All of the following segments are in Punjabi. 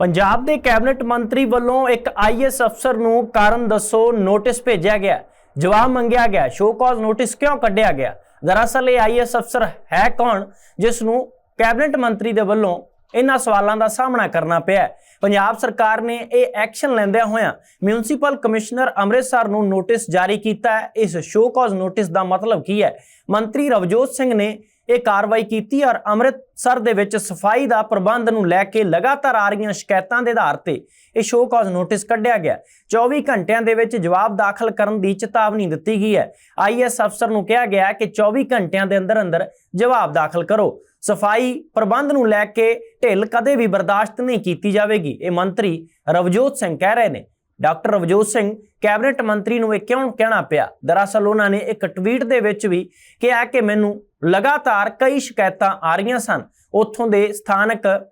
ਪੰਜਾਬ ਦੇ ਕੈਬਨਿਟ ਮੰਤਰੀ ਵੱਲੋਂ ਇੱਕ ਆਈਐਸ ਅਫਸਰ ਨੂੰ ਕਾਰਨ ਦੱਸੋ ਨੋਟਿਸ ਭੇਜਿਆ ਗਿਆ। ਜਵਾਬ ਮੰਗਿਆ ਗਿਆ। ਸ਼ੋ ਕਾਜ਼ ਨੋਟਿਸ ਕਿਉਂ ਕੱਢਿਆ ਗਿਆ? ਦਰਅਸਲ ਇਹ ਆਈਐਸ ਅਫਸਰ ਹੈ ਕੌਣ, ਜਿਸ ਨੂੰ ਕੈਬਨਿਟ ਮੰਤਰੀ ਦੇ ਵੱਲੋਂ ਇਹਨਾਂ ਸਵਾਲਾਂ ਦਾ ਸਾਹਮਣਾ ਕਰਨਾ ਪਿਆ ਪੰਜਾਬ ਸਰਕਾਰ ਨੇ ਇਹ ਐਕਸ਼ਨ ਲੈਂਦਿਆਂ ਹੋਇਆਂ ਮਿਊਨਿਸਪਲ ਕਮਿਸ਼ਨਰ ਅੰਮ੍ਰਿਤਸਰ ਨੂੰ ਨੋਟਿਸ ਜਾਰੀ ਕੀਤਾ ਹੈ। ਇਸ ਸ਼ੋ ਕਾਜ਼ ਨੋਟਿਸ ਦਾ ਮਤਲਬ ਕੀ ਹੈ? ਮੰਤਰੀ ਰਵਜੋਤ ਸਿੰਘ ਨੇ ਇਹ ਕਾਰਵਾਈ ਕੀਤੀ ਔਰ ਅੰਮ੍ਰਿਤਸਰ ਦੇ ਵਿੱਚ ਸਫ਼ਾਈ ਦਾ ਪ੍ਰਬੰਧ ਨੂੰ ਲੈ ਕੇ ਲਗਾਤਾਰ ਆ ਰਹੀਆਂ ਸ਼ਿਕਾਇਤਾਂ ਦੇ ਆਧਾਰ ਤੇ ਇਹ ਸ਼ੋ ਕਾਜ਼ ਨੋਟਿਸ ਕੱਢਿਆ ਗਿਆ। 24 ਘੰਟਿਆਂ ਦੇ ਵਿੱਚ ਜਵਾਬ ਦਾਖਲ ਕਰਨ ਦੀ ਚੇਤਾਵਨੀ ਦਿੱਤੀ ਗਈ ਹੈ। ਆਈਐਸ ਅਫਸਰ ਨੂੰ ਕਿਹਾ ਗਿਆ ਕਿ 24 ਘੰਟਿਆਂ ਦੇ ਅੰਦਰ ਅੰਦਰ ਜਵਾਬ ਦਾਖਲ ਕਰੋ। ਸਫ਼ਾਈ ਪ੍ਰਬੰਧ ਨੂੰ ਲੈ ਕੇ ਢਿੱਲ ਕਦੇ ਵੀ ਬਰਦਾਸ਼ਤ ਨਹੀਂ ਕੀਤੀ ਜਾਵੇਗੀ। ਇਹ ਮੰਤਰੀ ਰਵਜੋਤ ਸਿੰਘ ਕਹਿ ਰਹੇ ਨੇ। ਡਾਕਟਰ ਰਵਜੋਤ ਸਿੰਘ, ਕੈਬਨਿਟ ਮੰਤਰੀ ਨੂੰ ਇਹ ਕਿਉਂ ਕਹਿਣਾ ਪਿਆ? ਦਰਅਸਲ ਉਹਨਾਂ ਨੇ ਇੱਕ ਟਵੀਟ ਦੇ ਵਿੱਚ ਵੀ ਕਿਹਾ ਕਿ ਮੈਨੂੰ ਲਗਾਤਾਰ ਕਈ ਸ਼ਿਕਾਇਤਾਂ ਆ ਰਹੀਆਂ ਸਨ। ਉੱਥੋਂ ਦੇ ਸਥਾਨਕ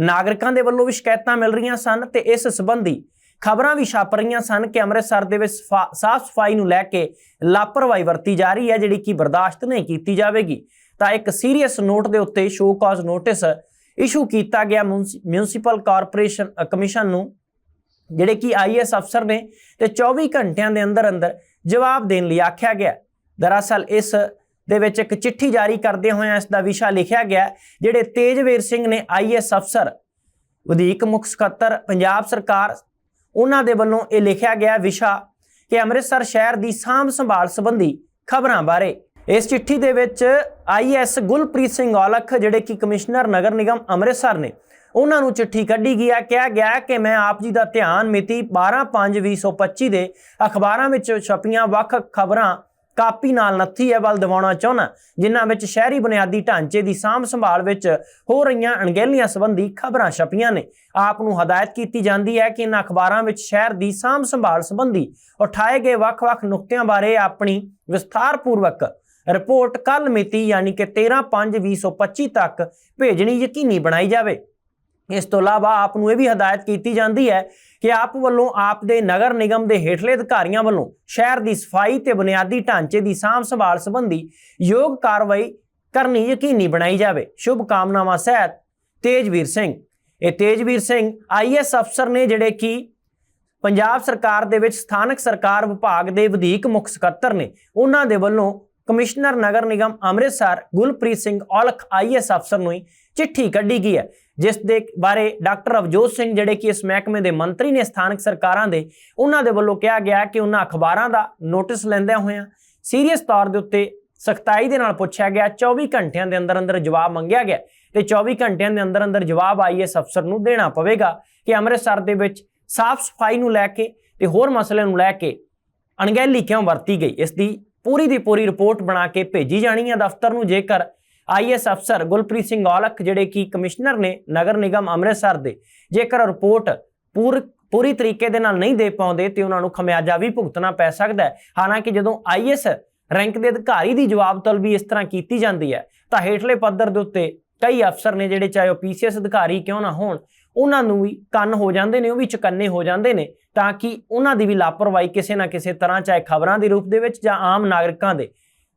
ਨਾਗਰਿਕਾਂ ਦੇ ਵੱਲੋਂ ਵੀ ਸ਼ਿਕਾਇਤਾਂ ਮਿਲ ਰਹੀਆਂ ਸਨ ਤੇ ਇਸ ਸੰਬੰਧੀ ਖਬਰਾਂ ਵੀ ਛਪ ਰਹੀਆਂ ਸਨ ਕਿ ਅੰਮ੍ਰਿਤਸਰ ਦੇ ਵਿੱਚ ਸਫਾ- ਸਾਫ਼ ਸਫ਼ਾਈ ਨੂੰ ਲੈ ਕੇ ਲਾਪਰਵਾਹੀ ਵਰਤੀ ਜਾ ਰਹੀ ਹੈ, ਜਿਹੜੀ ਕਿ ਬਰਦਾਸ਼ਤ ਨਹੀਂ ਕੀਤੀ ਜਾਵੇਗੀ। ਤਾਂ ਇੱਕ ਸੀਰੀਅਸ ਨੋਟ ਦੇ ਉੱਤੇ ਸ਼ੋ ਕਾਜ਼ ਨੋਟਿਸ ਇਸ਼ੂ ਕੀਤਾ ਗਿਆ। ਮਿਊਨਿਸਪਲ ਕਾਰਪੋਰੇਸ਼ਨ ਕਮਿਸ਼ਨ ਨੂੰ ਜਿਹੜੇ ਕਿ ਆਈਐਸ ਅਫਸਰ ਨੇ ਤੇ 24 ਘੰਟਿਆਂ ਦੇ ਅੰਦਰ ਅੰਦਰ ਜਵਾਬ ਦੇਣ ਲਈ ਆਖਿਆ ਗਿਆ। ਦਰਅਸਲ ਇਸ ਦੇ ਵਿੱਚ ਇੱਕ ਚਿੱਠੀ ਜਾਰੀ ਕਰਦੇ ਹੋਇਆਂ ਇਸ ਦਾ ਵਿਸ਼ਾ ਲਿਖਿਆ ਗਿਆ, ਜਿਹੜੇ ਤੇਜਵੀਰ ਸਿੰਘ ਨੇ ਆਈਐਸ ਅਫਸਰ, ਵਧੀਕ ਮੁੱਖ ਸਕੱਤਰ, ਪੰਜਾਬ ਸਰਕਾਰ, ਉਹਨਾਂ ਦੇ ਵੱਲੋਂ ਇਹ ਲਿਖਿਆ ਗਿਆ ਵਿਸ਼ਾ ਕਿ ਅੰਮ੍ਰਿਤਸਰ ਸ਼ਹਿਰ ਦੀ ਸਾਂਭ ਸੰਭਾਲ ਸੰਬੰਧੀ ਖਬਰਾਂ ਬਾਰੇ। ਇਸ ਚਿੱਠੀ ਦੇ ਵਿੱਚ ਆਈਐਸ ਗੁਲਪ੍ਰੀਤ ਸਿੰਘ ਔਲਖ, ਜਿਹੜੇ ਕਿ ਕਮਿਸ਼ਨਰ ਨਗਰ ਨਿਗਮ ਅੰਮ੍ਰਿਤਸਰ ਨੇ ਉਹਨਾਂ ਨੂੰ ਚਿੱਠੀ ਕੱਢੀ ਗਈ ਹੈ, ਕਿਹਾ ਗਿਆ ਕਿ ਮੈਂ ਆਪ ਜੀ ਦਾ ਧਿਆਨ ਮਿਤੀ 12/5/2025 ਦੇ ਅਖਬਾਰਾਂ ਵਿੱਚ ਛਪੀਆਂ ਵੱਖ ਖਬਰਾਂ ਕਾਪੀ ਨਾਲ ਨੱਥੀ ਹੈ ਵੱਲ ਦਿਵਾਉਣਾ ਚਾਹੁੰਦਾ ਜਿਨ੍ਹਾਂ ਵਿੱਚ ਸ਼ਹਿਰੀ ਬੁਨਿਆਦੀ ਢਾਂਚੇ ਦੀ ਸਾਂਭ ਸੰਭਾਲ ਵਿੱਚ ਹੋ ਰਹੀਆਂ ਅਣਗਹਿਲੀਆਂ ਸੰਬੰਧੀ ਖਬਰਾਂ ਛਪੀਆਂ ਨੇ। ਆਪ ਨੂੰ ਹਦਾਇਤ ਕੀਤੀ ਜਾਂਦੀ ਹੈ ਕਿ ਇਹਨਾਂ ਅਖਬਾਰਾਂ ਵਿੱਚ ਸ਼ਹਿਰ ਦੀ ਸਾਂਭ ਸੰਭਾਲ ਸੰਬੰਧੀ ਉਠਾਏ ਗਏ ਵੱਖ-ਵੱਖ ਨੁਕਤਿਆਂ ਬਾਰੇ ਆਪਣੀ ਵਿਸਥਾਰਪੂਰਵਕ ਰਿਪੋਰਟ ਕੱਲ ਮਿਤੀ ਯਾਨੀ ਕਿ 13/5/2025 ਤੱਕ ਭੇਜਣੀ ਯਕੀਨੀ ਬਣਾਈ ਜਾਵੇ। ਇਸ ਤੋਂ ਇਲਾਵਾ ਆਪ ਨੂੰ ਇਹ ਵੀ ਹਦਾਇਤ ਕੀਤੀ ਜਾਂਦੀ ਹੈ ਕਿ ਆਪ ਵੱਲੋਂ ਆਪ ਦੇ ਨਗਰ ਨਿਗਮ ਦੇ ਹੇਠਲੇ ਅਧਿਕਾਰੀਆਂ ਵੱਲੋਂ ਸ਼ਹਿਰ ਦੀ ਸਫ਼ਾਈ ਤੇ ਬੁਨਿਆਦੀ ਢਾਂਚੇ ਦੀ ਸਾਂਭ ਸੰਭਾਲ ਸੰਬੰਧੀ ਯੋਗ ਕਾਰਵਾਈ ਕਰਨੀ ਯਕੀਨੀ ਬਣਾਈ ਜਾਵੇ। ਸ਼ੁਭ ਕਾਮਨਾਵਾਂ, ਸਹਿਤ ਤੇਜਵੀਰ ਸਿੰਘ। ਇਹ ਤੇਜਵੀਰ ਸਿੰਘ ਆਈਐਸ ਅਫਸਰ ਨੇ ਜਿਹੜੇ ਕਿ ਪੰਜਾਬ ਸਰਕਾਰ ਦੇ ਵਿੱਚ ਸਥਾਨਕ ਸਰਕਾਰ ਵਿਭਾਗ ਦੇ ਵਧੀਕ ਮੁੱਖ ਸਕੱਤਰ ਨੇ, ਉਹਨਾਂ ਦੇ ਵੱਲੋਂ ਕਮਿਸ਼ਨਰ ਨਗਰ ਨਿਗਮ ਅੰਮ੍ਰਿਤਸਰ ਗੁਲਪ੍ਰੀਤ ਸਿੰਘ ਔਲਖ ਆਈਐਸ ਅਫਸਰ ਨੂੰ ਹੀ ਚਿੱਠੀ ਕੱਢੀ ਗਈ ਹੈ, ਜਿਸ ਦੇ ਬਾਰੇ ਡਾਕਟਰ ਅਵਜੋਤ ਸਿੰਘ ਜਿਹੜੇ ਕਿ ਇਸ ਮਹਿਕਮੇ ਦੇ ਮੰਤਰੀ ਨੇ, ਸਥਾਨਕ ਸਰਕਾਰਾਂ ਦੇ, ਉਹਨਾਂ ਦੇ ਵੱਲੋਂ ਕਿਹਾ ਗਿਆ ਕਿ ਉਹਨਾਂ ਅਖਬਾਰਾਂ ਦਾ ਨੋਟਿਸ ਲੈਂਦਿਆਂ ਹੋਇਆਂ ਸੀਰੀਅਸ ਤੌਰ ਦੇ ਉੱਤੇ ਸਖਤਾਈ ਦੇ ਨਾਲ ਪੁੱਛਿਆ ਗਿਆ 24 ਘੰਟਿਆਂ ਦੇ ਅੰਦਰ ਅੰਦਰ ਜਵਾਬ ਮੰਗਿਆ ਗਿਆ ਤੇ 24 ਘੰਟਿਆਂ ਦੇ ਅੰਦਰ ਅੰਦਰ ਜਵਾਬ ਆਈਐਸ ਅਫਸਰ ਨੂੰ ਦੇਣਾ ਪਵੇਗਾ ਕਿ ਅੰਮ੍ਰਿਤਸਰ ਦੇ ਵਿੱਚ ਸਾਫ਼ ਸਫ਼ਾਈ ਨੂੰ ਲੈ ਕੇ ਤੇ ਹੋਰ ਮਸਲੇ ਨੂੰ ਲੈ ਕੇ ਅਣਗਹਿਲੀ ਕਿਉਂ ਵਰਤੀ ਗਈ? ਇਸ ਦੀ ਪੂਰੀ ਦੀ ਪੂਰੀ ਰਿਪੋਰਟ ਬਣਾ ਕੇ ਭੇਜੀ ਜਾਣੀ ਹੈ ਦਫ਼ਤਰ ਨੂੰ, ਜੇਕਰ ਆਈਐਸ ਅਫਸਰ ਗੁਲਪ੍ਰੀਤ ਸਿੰਘ ਔਲਖ, ਜਿਹੜੇ ਕਿ ਕਮਿਸ਼ਨਰ ਨੇ ਨਗਰ ਨਿਗਮ ਅੰਮ੍ਰਿਤਸਰ ਦੇ, ਜੇਕਰ ਰਿਪੋਰਟ ਪੂਰ, ਪੂਰੀ ਤਰੀਕੇ ਦੇ ਨਾਲ ਨਹੀਂ ਦੇ ਪਾਉਂਦੇ, ਤੇ ਉਹਨਾਂ ਨੂੰ ਖਮਿਆਜਾ ਵੀ ਭੁਗਤਣਾ ਪੈ ਸਕਦਾ ਹੈ। ਹਾਲਾਂਕਿ ਜਦੋਂ ਆਈਐਸ ਰੈਂਕ ਦੇ ਅਧਿਕਾਰੀ ਦੀ ਜਵਾਬ ਤਲਬੀ ਇਸ ਤਰ੍ਹਾਂ ਕੀਤੀ ਜਾਂਦੀ ਹੈ, ਤਾਂ ਹੇਠਲੇ ਪੱਧਰ ਦੇ ਉੱਤੇ ਕਈ ਅਫਸਰ ਨੇ ਜਿਹੜੇ ਚਾਹੇ ਉਹ ਪੀਸੀਐਸ ਅਧਿਕਾਰੀ ਕਿਉਂ ਨਾ ਹੋਣ, ਉਹਨਾਂ ਨੂੰ ਵੀ ਕੰਨ ਹੋ ਜਾਂਦੇ ਨੇ, ਉਹ ਵੀ ਚੁਕੰਨੇ ਹੋ ਜਾਂਦੇ ਨੇ, ਤਾਂ ਕਿ ਉਹਨਾਂ ਦੀ ਵੀ ਲਾਪਰਵਾਹੀ ਕਿਸੇ ਨਾ ਕਿਸੇ ਤਰ੍ਹਾਂ, ਚਾਹੇ ਖਬਰਾਂ ਦੇ ਰੂਪ ਦੇ ਵਿੱਚ ਜਾਂ ਆਮ ਨਾਗਰਿਕਾਂ ਦੇ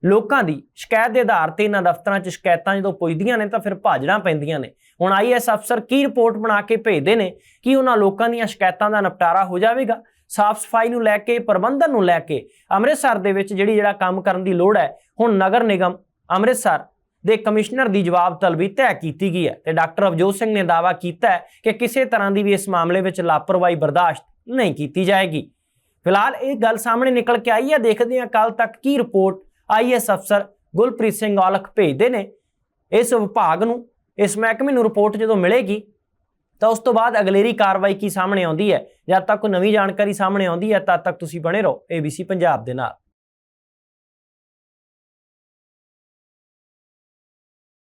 ਲੋਕਾਂ ਦੀ ਸ਼ਿਕਾਇਤ ਦੇ ਆਧਾਰ ਤੇ ਇਹਨਾਂ ਦਫ਼ਤਰਾਂ 'ਚ ਸ਼ਿਕਾਇਤਾਂ ਜਦੋਂ ਪੁੱਜਦੀਆਂ ਨੇ ਤਾਂ ਫਿਰ ਭਾਜੜਾਂ ਪੈਂਦੀਆਂ ਨੇ। ਹੁਣ ਆਈਐਸ ਅਫਸਰ ਕੀ ਰਿਪੋਰਟ ਬਣਾ ਕੇ ਭੇਜਦੇ ਨੇ? ਕਿ ਉਹਨਾਂ ਲੋਕਾਂ ਦੀਆਂ ਸ਼ਿਕਾਇਤਾਂ ਦਾ ਨਿਪਟਾਰਾ ਹੋ ਜਾਵੇਗਾ? ਸਾਫ਼ ਸਫ਼ਾਈ ਨੂੰ ਲੈ ਕੇ, ਪ੍ਰਬੰਧਨ ਨੂੰ ਲੈ ਕੇ ਅੰਮ੍ਰਿਤਸਰ ਦੇ ਵਿੱਚ ਜਿਹੜੀ ਜਿਹੜਾ ਕੰਮ ਕਰਨ ਦੀ ਲੋੜ ਹੈ, ਹੁਣ ਨਗਰ ਨਿਗਮ ਅੰਮ੍ਰਿਤਸਰ ਦੇ ਕਮਿਸ਼ਨਰ ਦੀ ਜਵਾਬ ਤਲਬੀ ਤੈਅ ਕੀਤੀ ਗਈ ਹੈ ਤੇ ਡਾਕਟਰ ਅਵਜੋਤ ਸਿੰਘ ਨੇ ਦਾਅਵਾ ਕੀਤਾ ਹੈ ਕਿ ਕਿਸੇ ਤਰ੍ਹਾਂ ਦੀ ਵੀ ਇਸ ਮਾਮਲੇ ਵਿੱਚ ਲਾਪਰਵਾਹੀ ਬਰਦਾਸ਼ਤ ਨਹੀਂ ਕੀਤੀ ਜਾਏਗੀ। ਫਿਲਹਾਲ ਇਹ ਗੱਲ ਸਾਹਮਣੇ ਨਿਕਲ ਕੇ ਆਈ ਹੈ, ਦੇਖਦੇ ਹਾਂ ਕੱਲ ਤੱਕ ਕੀ ਰਿਪੋਰਟ ਆਈਐਸ ਅਫਸਰ ਗੁਲਪ੍ਰੀਤ ਸਿੰਘ ਔਲਖ ਭੇਜਦੇ ਨੇ ਇਸ ਵਿਭਾਗ ਨੂੰ, ਇਸ ਮਹਿਕਮੇ ਨੂੰ ਰਿਪੋਰਟ ਜਦੋਂ ਮਿਲੇਗੀ, ਤਾਂ ਉਸ ਤੋਂ ਬਾਅਦ ਅਗਲੇਰੀ ਕਾਰਵਾਈ ਕੀ ਸਾਹਮਣੇ ਆਉਂਦੀ ਹੈ? ਜਦ ਤੱਕ ਕੋਈ ਨਵੀਂ ਜਾਣਕਾਰੀ ਸਾਹਮਣੇ ਆਉਂਦੀ ਹੈ, ਤਦ ਤੱਕ ਤੁਸੀਂ ਬਣੇ ਰਹੋ ABC ਪੰਜਾਬ ਦੇ ਨਾਲ।